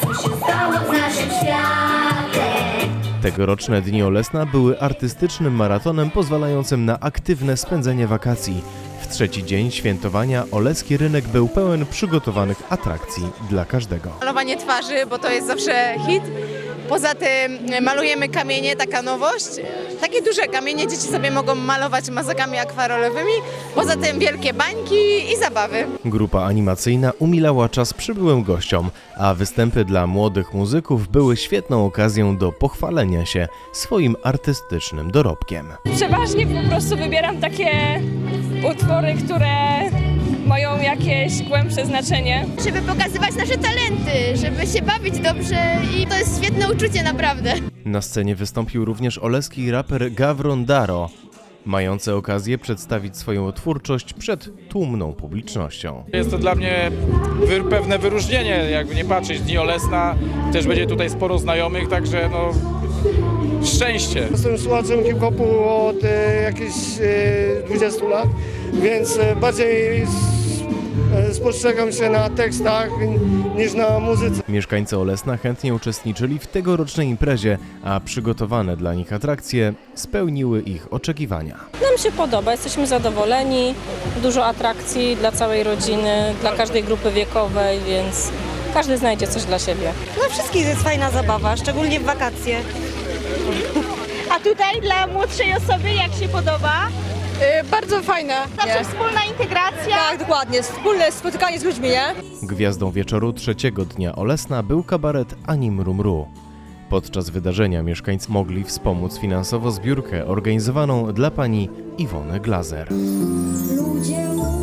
Co się stało z naszym światem? Tegoroczne Dni Olesna były artystycznym maratonem pozwalającym na aktywne spędzenie wakacji. W trzeci dzień świętowania Oleski Rynek był pełen przygotowanych atrakcji dla każdego. malowanie twarzy, bo to jest zawsze hit. Poza tym malujemy kamienie, taka nowość. Takie duże kamienie dzieci sobie mogą malować mazakami akwarolowymi. Poza tym wielkie bańki i zabawy. Grupa animacyjna umilała czas przybyłym gościom, a występy dla młodych muzyków były świetną okazją do pochwalenia się swoim artystycznym dorobkiem. Przeważnie po prostu wybieram takie utwory, które jakieś głębsze znaczenie. żeby pokazywać nasze talenty, żeby się bawić dobrze i to jest świetne uczucie naprawdę. Na scenie wystąpił również oleski raper Gawron Daro, mający okazję przedstawić swoją twórczość przed tłumną publicznością. Jest to dla mnie wy, pewne wyróżnienie, jakby nie patrzeć, Dni Olesna, też będzie tutaj sporo znajomych, także no szczęście. Jestem słuchaczem hip-hopu od e, jakichś e, 20 lat, więc e, bardziej spostrzegam się na tekstach niż na muzyce. Mieszkańcy Olesna chętnie uczestniczyli w tegorocznej imprezie, a przygotowane dla nich atrakcje spełniły ich oczekiwania. Nam się podoba, jesteśmy zadowoleni, dużo atrakcji dla całej rodziny, dla każdej grupy wiekowej, więc każdy znajdzie coś dla siebie. Dla wszystkich jest fajna zabawa, szczególnie w wakacje. A tutaj dla młodszej osoby jak się podoba? Bardzo fajne. Zawsze wspólna integracja. Tak, dokładnie. Wspólne spotykanie z ludźmi, nie? Gwiazdą wieczoru trzeciego dnia Olesna był kabaret Anim Rumru. Podczas wydarzenia mieszkańcy mogli wspomóc finansowo zbiórkę organizowaną dla pani Iwony Glazer. Ludzie mówią